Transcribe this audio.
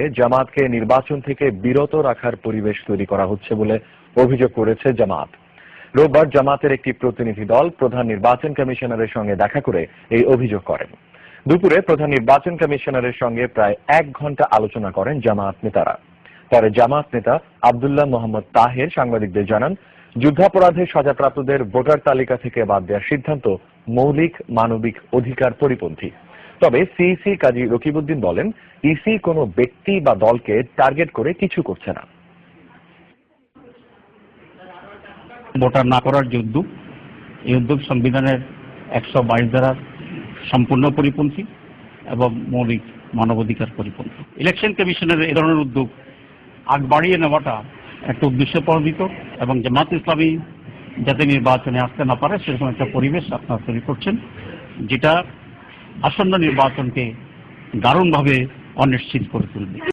থেকে জামাতকে নির্বাচন থেকে বিরত রাখার পরিবেশ তৈরি করা হচ্ছে বলে অভিযোগ করেছে জামাত। রোববার জামাতের একটি প্রতিনিধি দল প্রধান নির্বাচন কমিশনারের সঙ্গে দেখা করে এই অভিযোগ করেন। দুপুরে প্রধান নির্বাচন কমিশনারের সঙ্গে প্রায় এক ঘণ্টা আলোচনা করেন জামাত নেতারা। পরে জামাত নেতা আবদুল্লাহ মোহাম্মদ তাহের সাংবাদিকদের জানান, যুদ্ধাপরাধের সাজাপ্রাপ্তদের ভোটার তালিকা থেকে বাদ দেওয়ার সিদ্ধান্ত মৌলিক মানবিক অধিকার পরিপন্থী। তবে সিইসি কাজী রকিবউদ্দিন বলেন, ইসি কোনো ব্যক্তি বা দলকে টার্গেট করে কিছু করছে না। ভোটার না করার যে উদ্যোগ, এই উদ্যোগ সংবিধানের একশো বাইশ দ্বারা সম্পূর্ণ পরিপন্থী এবং মৌলিক মানবাধিকার পরিপন্থী। ইলেকশন কমিশনের এ ধরনের উদ্যোগ আগ বাড়িয়ে নেওয়াটা একটা উদ্দেশ্য প্রণোদিত এবং জামাত ইসলামী যাতে নির্বাচনে আসতে না পারে, সেরকম একটা পরিবেশ আপনারা তৈরি করছেন, যেটা আসন্ন নির্বাচনকে দারুণভাবে অনিশ্চিত করে তুলবে।